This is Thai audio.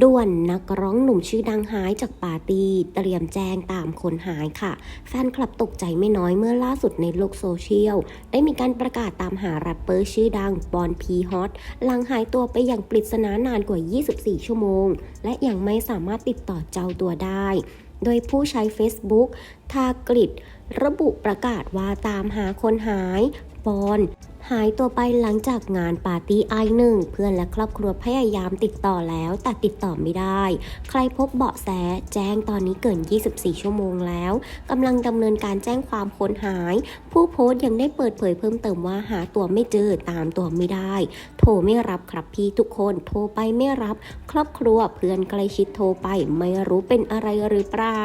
ด่วนนักร้องหนุ่มชื่อดังหายจากปาร์ตี้เตรียมแจ้งตามคนหายค่ะ แฟนคลับตกใจไม่น้อยเมื่อล่าสุดในโลกโซเชียล ได้มีการประกาศตามหาแรปเปอร์ชื่อดังบอนพีฮอตหลังหายตัวไปอย่างปริศนานานกว่า 24 ชั่วโมง และยังไม่สามารถติดต่อเจ้าตัวได้ โดยผู้ใช้ Facebook ทากริดระบุประกาศว่าตามหาคนหายปอน หายตัวไปหลังจากงานปาร์ตี้ไอหนึ่งเพื่อนและครอบครัวพยายามติดต่อแล้ว แต่ติดต่อไม่ได้ ใครพบเบาะแสแจ้งตอนนี้เกิน 24 ชั่วโมงแล้วกำลังดำเนินการแจ้งความค้นหาย ผู้โพสต์ยังได้เปิดเผยเพิ่มเติมว่าหาตัวไม่เจอตามตัวไม่ได้ โทรไม่รับครับพี่ทุกคนโทรไปไม่รับ ครอบครัวเพื่อนใกล้ชิดโทรไปไม่รู้เป็นอะไรหรือเปล่า